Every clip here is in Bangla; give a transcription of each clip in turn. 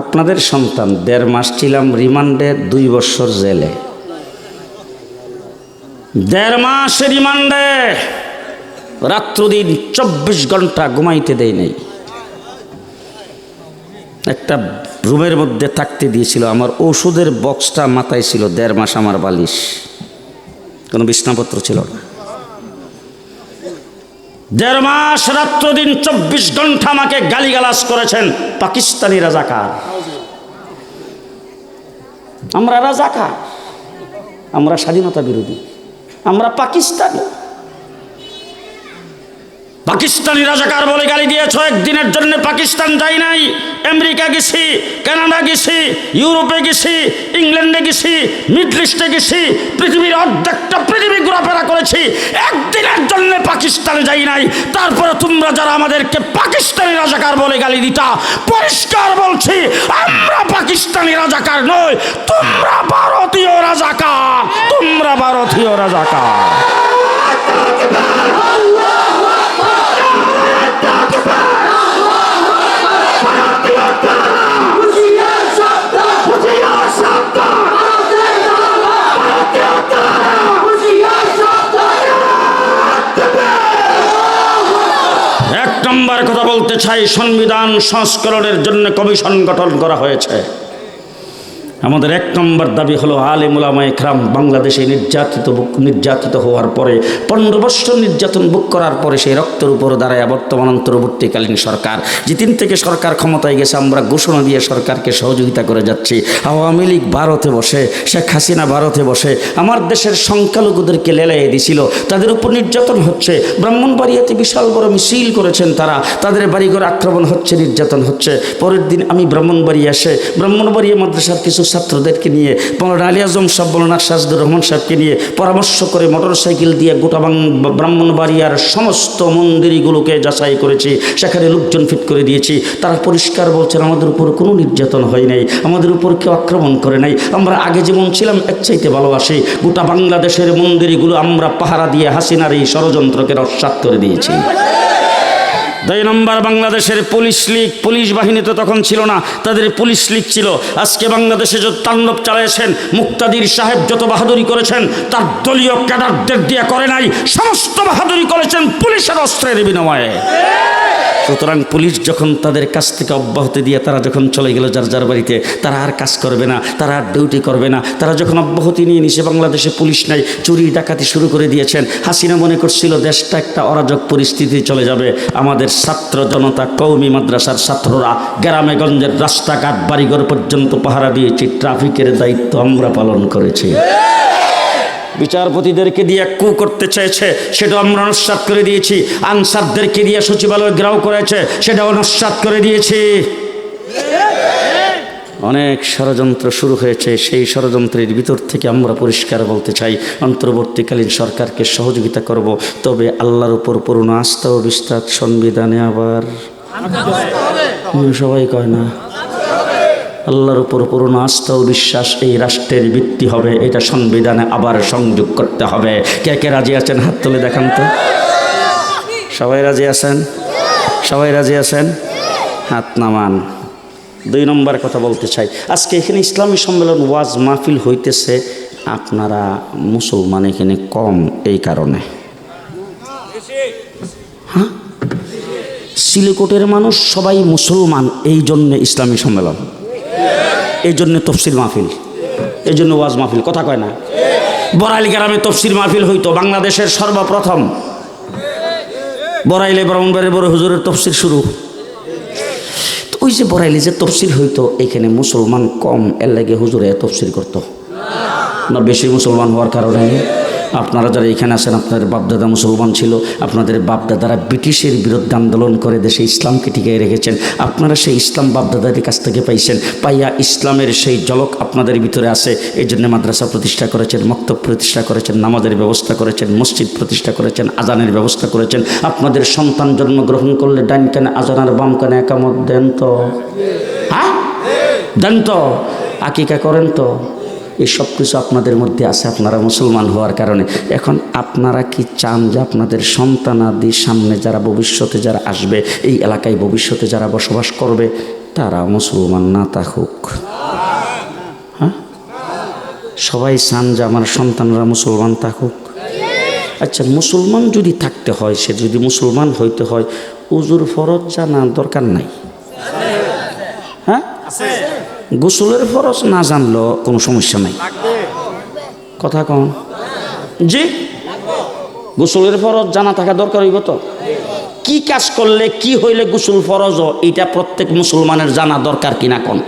আপনাদের সন্তান, দেড় মাস ছিলাম রিমান্ডে, দুই বছর জেলে। দেড় মাস রিমান্ডে, রাত্রদিন চব্বিশ ঘণ্টা ঘুমাইতে দেয় নাই। একটা রুমের মধ্যে থাকতে দিয়েছিল, আমার ওষুধের বক্সটা মাথায় ছিল, দেড় মাস আমার বালিশ। কোনো বিছনাপত্র ছিল না। দেড় মাস রাত্র দিন চব্বিশ ঘণ্টা আমাকে গালিগালাজ করেছেন পাকিস্তানি রাজাকার। আমরা রাজাকার, আমরা স্বাধীনতা বিরোধী, আমরা পাকিস্তানি। পাকিস্তানি রাজাকার বলে গালি দিয়েছ, একদিনের জন্য পাকিস্তান যাই নাই, আমেরিকা গেছি, কানাডা গেছি, ইউরোপে গেছি, ইংল্যান্ডে গেছি, মিডল ইস্টে গেছি, পৃথিবীর অর্ধেকটা পৃথিবী ঘোরাফেরা করেছি, একদিনের জন্য পাকিস্তানে যাই নাই। তারপরে তোমরা যারা আমাদেরকে পাকিস্তানি রাজাকার বলে গালি দিতা, পরিষ্কার বলছি, আমরা পাকিস্তানি রাজাকার নই, তোমরা ভারতীয় রাজাকার, তোমরা ভারতীয় রাজাকার। বলতে চাই সংবিধান সংস্করণের জন্য কমিশন গঠন করা হয়েছে। আমাদের এক নম্বর দাবি হলো আলে মুলামা ইকরাম বাংলাদেশে নির্যাতিত নির্যাতিত হওয়ার পরে, পনেরো বৎসর নির্যাতন বুক করার পরে সেই রক্তের উপর দাঁড়ায় বর্তমান অন্তর্বর্তীকালীন সরকার। যে দিন থেকে সরকার ক্ষমতায় গেছে, আমরা ঘোষণা দিয়ে সরকারকে সহযোগিতা করে যাচ্ছি। আওয়ামী লীগ ভারতে বসে, শেখ হাসিনা ভারতে বসে, আমার দেশের সংখ্যালঘুদেরকে লেলাইয়ে দিছিল। তাদের উপর নির্যাতন হচ্ছে। ব্রাহ্মণবাড়িয়াতে বিশাল বড় মিছিল করেছেন তারা। তাদের বাড়িঘর আক্রমণ হচ্ছে, নির্যাতন হচ্ছে। পরের দিন আমি ব্রাহ্মণবাড়ি এসে, ব্রাহ্মণবাড়িয়া মাদ্রাসার কিছু ছাত্রদেরকে নিয়ে মৌলানা আলী আজম সাহেব, মৌলানা সাজদুর রহমান সাহেবকে নিয়ে পরামর্শ করে মোটরসাইকেল দিয়ে গোটা ব্রাহ্মণবাড়িয়ার সমস্ত মন্দিরগুলোকে যাচাই করেছি, সেখানে লোকজন ফিট করে দিয়েছি। তারা পরিষ্কার বলছেন, আমাদের উপর কোনো নির্যাতন হয় নাই, আমাদের উপর কেউ আক্রমণ করে নাই। আমরা আগে যেমন ছিলাম এক চাইতে ভালোবাসি। গোটা বাংলাদেশের মন্দিরগুলো আমরা পাহারা দিয়ে হাসিনার এই ষড়যন্ত্রকে রসাত করে দিয়েছি। দুই নম্বর, বাংলাদেশের পুলিশ লীগ, পুলিশ বাহিনী তো তখন ছিল না, তাদের পুলিশ লীগ ছিল। আজকে বাংলাদেশে যত তাণ্ডব চালিয়েছেন মুক্তাদির সাহেব যত বাহাদুরি করেছেন, তার দলীয় ক্যাডারদের দিয়ে করে নাই, সমস্ত বাহাদুরি করেছেন পুলিশের অস্ত্রের বিনিময়ে। সুতরাং পুলিশ যখন তাদের কাছ থেকে অব্যাহতি দিয়ে তারা যখন চলে গেল যার যার বাড়িতে, তারা আর কাজ করবে না, তারা আর ডিউটি করবে না। তারা যখন অব্যাহতি নিয়ে নিছে, বাংলাদেশে পুলিশ নাই, চুরি ডাকাতি শুরু করে দিয়েছেন। হাসিনা মনে করছিল, দেশটা একটা অরাজক পরিস্থিতি চলে যাবে। আমাদের ছাত্র জনতা কৌমি মাদ্রাসার ছাত্ররা গ্রামে গঞ্জের রাস্তাঘাট, বাড়িঘর পর্যন্ত পাহারা দিয়েছি ট্রাফিকের দায়িত্ব আমরা পালন করেছি। বিচারপতিদেরকে দিয়ে কু করতে চেয়েছে সেটা আমরা নস্বাত করে দিয়েছি। আনসারদেরকে দিয়ে সচিবালয় গ্রাহ করেছে সেটা নস্বাত করে দিয়েছি। অনেক ষড়যন্ত্র শুরু হয়েছে সেই ষড়যন্ত্রের ভিতর থেকে আমরা পরিষ্কার বলতে চাই অন্তর্বর্তীকালীন সরকারকে সহযোগিতা করব তবে আল্লাহর উপর পূর্ণ আস্থা ও বিস্তার সংবিধানে আবার। সবাই কয় না। আল্লাহর উপর পূর্ণ আস্থা ও বিশ্বাস এই রাষ্ট্রের ভিত্তি হবে, এটা সংবিধানে আবার সংযোগ করতে হবে। কে কে রাজি আছেন? হাত তুলে দেখান তো। সবাই রাজি আছেন? সবাই রাজি আছেন? হাত নামান। দুই নম্বর কথা বলতে চাই। আজকে এখানে ইসলামী সম্মেলন ওয়াজ মাহফিল হইতেছে। আপনারা মুসলমান এখানে কম এই কারণে। হ্যাঁ? সিলিকোটের মানুষ সবাই মুসলমান এই জন্য ইসলামী সম্মেলন। এই জন্য তফসিল মাহফিল। এই জন্য ওয়াজ মাহফিল, কথা কয় না? বরাইল গ্রামে তফসিল মাহফিল হইতো, বাংলাদেশের সর্বপ্রথম। বরাইলে ব্রাহ্মণবাড়ির বড় হুজুরের তফসিল শুরু। তো ওই যে বরাইলে যে তফসিল হইতো, এখানে মুসলমান কম, এর লাগে হুজুরে তফসিল করতো। না, বেশি মুসলমান হওয়ার কারণে। আপনারা যারা এখানে আছেন, আপনাদের বাপদাদা মুসলমান ছিল, আপনাদের বাপদাদারা ব্রিটিশের বিরুদ্ধে আন্দোলন করে দেশে ইসলামকে টিকিয়ে রেখেছেন। আপনারা সেই ইসলাম বাপদাদাদের কাছ থেকে পাইছেন। পাইয়া ইসলামের সেই জলক আপনাদের ভিতরে আছে। এই জন্য মাদ্রাসা প্রতিষ্ঠা করেছেন, মক্তব প্রতিষ্ঠা করেছেন, নামাজের ব্যবস্থা করেছেন, মসজিদ প্রতিষ্ঠা করেছেন, আজানের ব্যবস্থা করেছেন। আপনাদের সন্তান জন্মগ্রহণ করলে ডাইন কানে আজান আর বাম কানে একামত দেন তো। হ্যাঁ? দেন তো। আকিকা করেন তো। এই সব কিছু আপনাদের মধ্যে আছে, আপনারা মুসলমান হওয়ার কারণে। এখন আপনারা কি চান যে আপনাদের সন্তানাদি সামনে যারা ভবিষ্যতে যারা আসবে, এই এলাকায় ভবিষ্যতে যারা বসবাস করবে তারা মুসলমান না থাকুক। হ্যাঁ? সবাই চান যে আমার সন্তানরা মুসলমান থাকুক। আচ্ছা মুসলমান যদি থাকতে হয়, সে যদি মুসলমান হইতে হয়, উজুর ফরজ জানা দরকার নাই। হ্যাঁ? গোসলের ফরজ না জানলেও কোনো সমস্যা নাই। কথা কন জি? গোসলের ফরজ জানা থাকা দরকার হইব তো? কি কাজ করলে কি হইলে গোসল ফরজ এটা প্রত্যেক মুসলমানের জানা দরকার কিনা কোন?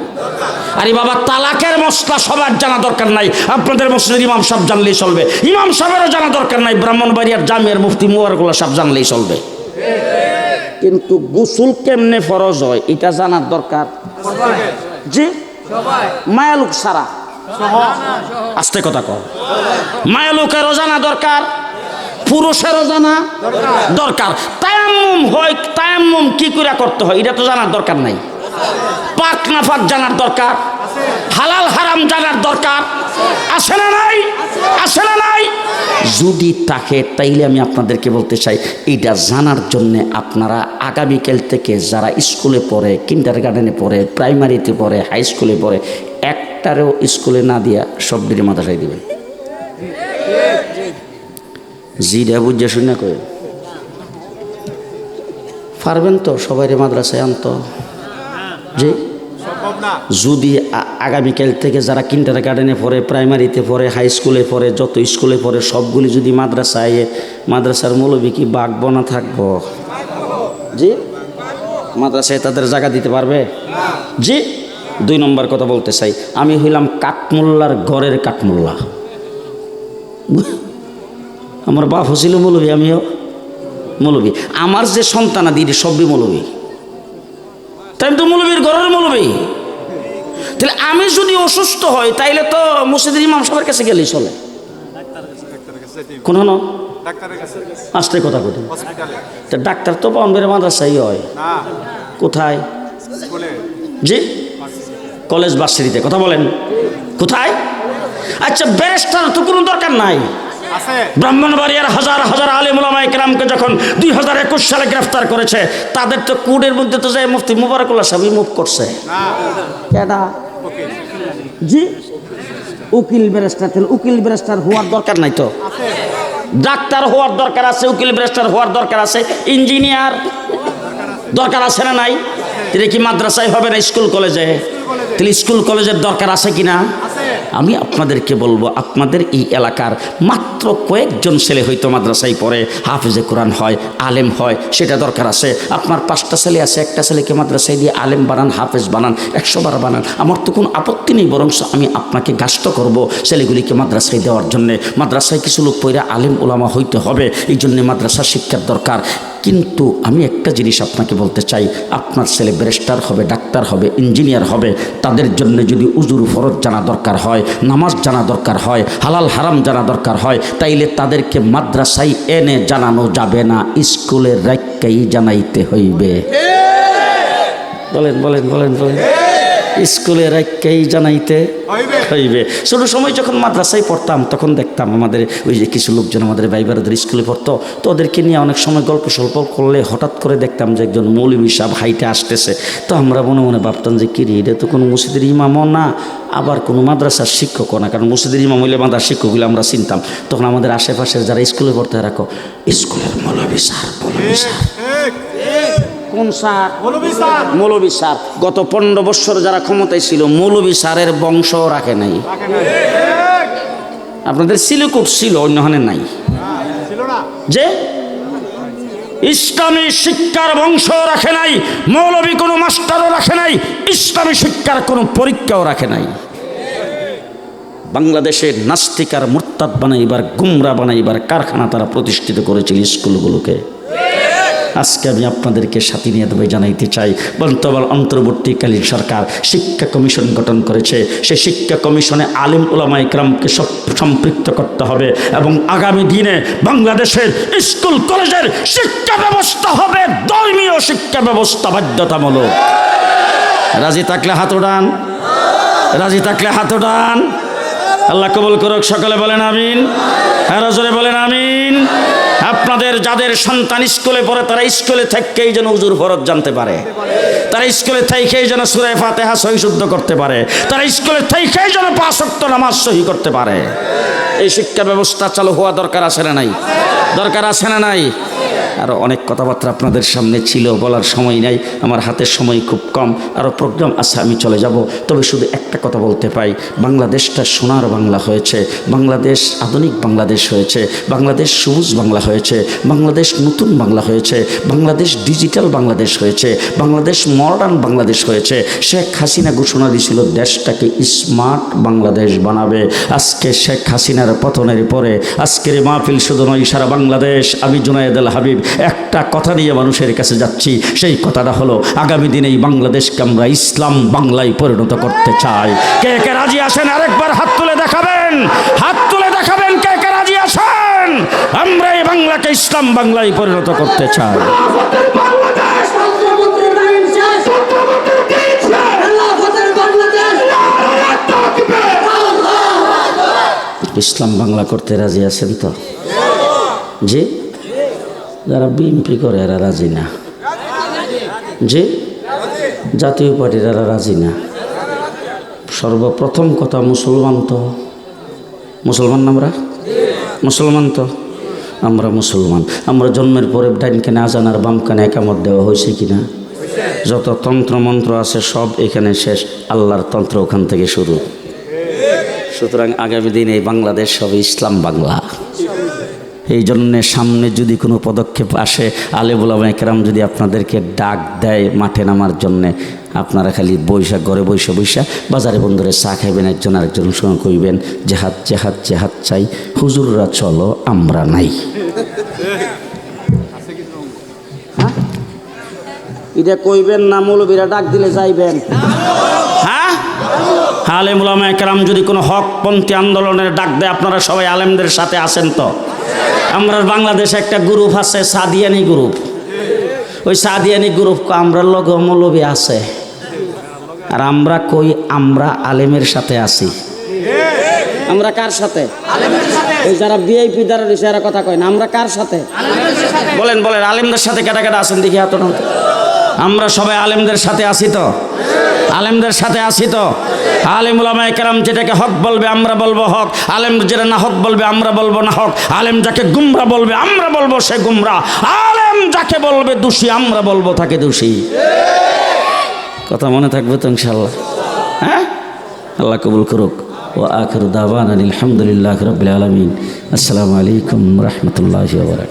আরে বাবা, তালাকের মশলা সবার জানা দরকার নাই। আপনাদের মসজিদের ইমাম সাহেব জানলেই চলবে। ইমাম সাহেবেরও জানা দরকার নাই। ব্রাহ্মণবাড়িয়ার জামিয়ার মুফতি মুবারকুল্লাহ সাহেব জানলেই চলবে। কিন্তু গোসল কেমনে ফরজ হয়, এটা জানার দরকার? জি? মায়ালুক সারা। আস্তে কথা কর মায়ালুকেরও জানা দরকার পুরুষেরও জানা দরকার। তায়াম্মুম হয় তায়াম্মুম কি করে করতে হয় এটা তো জানার দরকার নাই। পাক না পাক জানার দরকার। হালাল হারাম জানার যদি থাকে তাইলে আমি আপনাদেরকে বলতে চাই, এইটা জানার জন্যে আপনারা আগামীকাল থেকে যারা স্কুলে পড়ে কিন্ডার গার্ডেনে পড়ে প্রাইমারিতে পড়ে হাই স্কুলে পড়ে, একটারেও স্কুলে না দিয়া সব দিনে মাদ্রাসায় দিবেন। জিরা বুঝে শুনে কই? পারবেন তো সবাই মাদ্রাসায় আনতো? জি? যদি আগামীকাল থেকে যারা কিন্টার গার্ডেনে পড়ে প্রাইমারিতে পড়ে হাই স্কুলে পড়ে, যত স্কুলে পড়ে, সবগুলি যদি মাদ্রাসায়, মাদ্রাসার মৌলবী কি বাঘ বনা থাকব? জি? মাদ্রাসায় তাদের জায়গা দিতে পারবে? জি? দুই নম্বর কথা বলতে চাই। আমি হইলাম কাঠমোল্লার গড়ের কাঠমোল্লা। আমার বাপ ছিল মৌলবী, আমিও মৌলবী। আমার যে সন্তানাদি সবই মৌলবী। তাই তো মৌলবীর ঘরের মৌলবী। তাহলে আমি যদি অসুস্থ হই, তাইলে তো মসজিদের ইমাম সাহেবের কাছে গেলেই চলে। কোন আসতে কথা কোথায় তা ডাক্তার তো বম্বের মাদ্রাসাই হয়। কোথায়? জি? কলেজ বাসিতে কথা বলেন। কোথায়? আচ্ছা ব্যারিস্টার তো কোনো দরকার নাই। ব্রাহ্মণবাড়িয়ার হাজার হাজার আলিমুলামা ইকরামকে যখন দুই হাজার একুশ সালে গ্রেফতার করেছে তাদের তো কুডের মধ্যে তো যায় মুফতি মুবারকুল্লাহ সাহেব মুভ করছে। কেডা? জি? উকিল ব্যারিস্টার উকিল ব্যারিস্টার হওয়ার দরকার নাই তো। ডাক্তার হওয়ার দরকার আছে উকিল ব্যারিস্টার হওয়ার দরকার আছে ইঞ্জিনিয়ার দরকার আছে না নাই? তাহলে কি মাদ্রাসায় হবে না স্কুল কলেজে? তাহলে স্কুল কলেজের দরকার আছে কি না আমি আপনাদেরকে বলব, আপনাদের এই এলাকার মাত্র কয়েকজন ছেলে হয়তো মাদ্রাসায় পড়ে, হাফিজে কোরআন হয়, আলেম হয়, সেটা দরকার আছে। আপনার পাঁচটা ছেলে আছে, একটা ছেলেকে মাদ্রাসায় দিয়ে আলেম বানান, হাফেজ বানান, একশো বার বানান। আমার তো কোনো আপত্তি নেই বরং আমি আপনাকে গাস্ত করব ছেলেগুলিকে মাদ্রাসায় দেওয়ার জন্যে। মাদ্রাসায় কিছু লোক পইরা আলেম ওলামা হইতে হবে এই জন্যে মাদ্রাসা শিক্ষার দরকার। কিন্তু আমি একটা জিনিস আপনাকে বলতে চাই আপনার ছেলে ব্যারিস্টার হবে ডাক্তার হবে ইঞ্জিনিয়ার হবে তাদের জন্য যদি উজুর ফরত জানা দরকার হয় নামাজ জানা দরকার হয় হালাল হারাম জানা দরকার হয় তাইলে তাদেরকে মাদ্রাসায় এনে জানানো যাবে না স্কুলের রাখকেই জানাইতে হইবে। বলেন বলেন বলেন বলেন। স্কুলে রাখকেই জানাইতে হইবে। হইবে। ছোট সময় যখন মাদ্রাসায় পড়তাম তখন দেখতাম আমাদের ওই যে কিছু লোকজন আমাদের ভাইবারদের স্কুলে পড়তো তো ওদেরকে নিয়ে অনেক সময় গল্প সল্প করলে হঠাৎ করে দেখতাম যে একজন মৌলবী সাহেব হাইটে আসতেছে। তো আমরা মনে মনে ভাবতাম যে কি রে এটা তো কোনো মসজিদের ইমামও না আবার কোনো মাদ্রাসার শিক্ষকও না। কারণ মসজিদের ইমাম হইলে মাদ্রাসার শিক্ষকগুলো আমরা চিনতাম। তখন আমাদের আশেপাশের যারা স্কুলে পড়তে রাখো স্কুলের মৌলবী স্যার মৌলবী স্যার। কোন স্যার মৌলবী স্যার গত পনেরো বছর যারা ক্ষমতায় ছিল মৌলবী স্যারের বংশ রাখে নাই। আপনাদের সিলিকুট ছিল অন্যখানে নাই। যে? ইসলামী শিক্ষার বংশ রাখে নাই মৌলবী কোনো মাস্টারও রাখে নাই ইসলামী শিক্ষার কোনো পরীক্ষাও রাখে নাই। বাংলাদেশের নাস্তিকার মুরতাদ বানাইবার গুমরা বানাইবার কারখানা তারা প্রতিষ্ঠিত করেছিল স্কুলগুলোকে। আজকে আমি আপনাদেরকে সাথী নিয়ে দেবে জানাইতে চাই। বর্তমান অন্তর্বর্তীকালীন সরকার শিক্ষা কমিশন গঠন করেছে। সেই শিক্ষা কমিশনে আলিম ওলামা ইকরামকে সব সম্পৃক্ত করতে হবে এবং আগামী দিনে বাংলাদেশের স্কুল, কলেজের শিক্ষা ব্যবস্থা হবে। ধর্মীয় শিক্ষা ব্যবস্থা বাধ্যতামূলক। রাজি থাকলে হাত উড়ান রাজি থাকলে হাত উঠান। আল্লাহ কবুল করুক, সকলে বলেন আমিন। হ্যাঁ জোরে বলেন আমিন। আপনাদের যাদের সন্তান স্কুলে পড়ে, তারা স্কুলে থেকেই যেন উজুর ফরত জানতে পারে। তারা স্কুলে থেকেই যেন সুরে ফাতেহা সহি শুদ্ধ করতে পারে। তারা স্কুলে থেকেই যেন পাঁচক্ত নামাজ সহি করতে পারে। এই শিক্ষা ব্যবস্থা চালু হওয়া দরকার আছে না নাই? দরকার আছে না নাই? আরও অনেক কথাবার্তা আপনাদের সামনে ছিল, বলার সময় নাই, আমার হাতের সময় খুব কম আরও প্রোগ্রাম আছে, আমি চলে যাব। তবে শুধু একটা কথা বলতে পাই, বাংলাদেশটা সোনার বাংলা হয়েছে, বাংলাদেশ আধুনিক বাংলাদেশ হয়েছে, বাংলাদেশ সবুজ বাংলা হয়েছে, বাংলাদেশ নতুন বাংলা হয়েছে, বাংলাদেশ ডিজিটাল বাংলাদেশ হয়েছে, বাংলাদেশ মডার্ন বাংলাদেশ হয়েছে। শেখ হাসিনা ঘোষণা দিয়েছিল, দেশটাকে স্মার্ট বাংলাদেশ বানাবে। আজকে শেখ হাসিনার পতনের পরে, আজকের মাহফিল শুধু নয়, সারা বাংলাদেশ, আমি জুনায়েদ আল হাবিব একটা কথা নিয়ে মানুষের কাছে যাচ্ছি। সেই কথাটা হলো, আগামী দিনে এই বাংলাদেশকে আমরা ইসলাম বাংলায় পরিণত করতে চাই। কে কে রাজি আসেন আরেকবার হাত তুলে দেখাবেন। হাত তুলে দেখাবেন কে কে রাজি আসেন আমরা এই বাংলাকে ইসলাম বাংলায় পরিণত করতে চাই। ইসলাম বাংলা করতে রাজি আছেন তো? জি? যারা বিএনপি করে, এরা রাজি না। যে জাতীয় পার্টির এরা রাজি না। সর্বপ্রথম কথা মুসলমান তো। মুসলমান আমরা? মুসলমান তো। আমরা মুসলমান। আমরা জন্মের পরে ডাইন কানে আজান আর বাম কানে একামত দেওয়া হয়েছে কিনা? যত তন্ত্র মন্ত্র আছে, সব এখানে শেষ। আল্লাহর তন্ত্র ওখান থেকে শুরু। সুতরাং আগামী দিনে এই বাংলাদেশ হবে ইসলাম বাংলা। এই জন্যে সামনে যদি কোনো পদক্ষেপ আসে আলেবুলামা একরাম যদি আপনাদেরকে ডাক দেয় মাঠে নামার জন্যে, আপনারা খালি বৈশাখ ঘরে বৈশা বৈশা, বাজারে বন্ধুরে চা খাইবেন, একজন আরেকজন সঙ্গে কইবেন জেহাদ জেহাদ জেহাদ চাই, হুজুররা চলো, আমরা নাই। এটা কইবেন না, মৌলবীরা ডাক দিলে যাইবেন। হ্যাঁ আলেম উলামা একরাম যদি কোনো হকপন্থী আন্দোলনের ডাক দেয়, আপনারা সবাই আলেমদের সাথে আছেন তো? আমরা বাংলাদেশে একটা গ্রুপ আছে, সাদিয়ানি গ্রুপ। ওই সাদিয়ানি গ্রুপ আমরা লগ মৌলবী আছে। আর আমরা কই? আমরা আলেমের সাথে আছি। আমরা কার সাথে? ওই যারা ভিআইপি দ্বারা রয়েছে এরা কথা কয় না। আমরা কার সাথে? বলেন বলেন, আলেমদের সাথে কেটা কেটা আছেন? দেখি এত আমরা সবাই আলেমদের সাথে আছি তো? আলেমদের সাথে আছি তো। আলেম উলামায়ে কেরাম যেটাকে হক বলবে, আমরা বলব হক। আলেম যেটা না হক বলবে, আমরা বলব না হক। আলেম যাকে গুমরা বলবে, আমরা বলব সে গুমরা। আলেম যাকে বলবে দোষী, আমরা বলব তাকে দোষী। কথা মনে থাকবে তো ইনশাল্লাহ হ্যাঁ? আল্লাহ কবুল করুক। ও আখর দাবান আলহামদুলিল্লাহ রবিল আলমিন। আসসালামু আলাইকুম রহমতুল্লাহ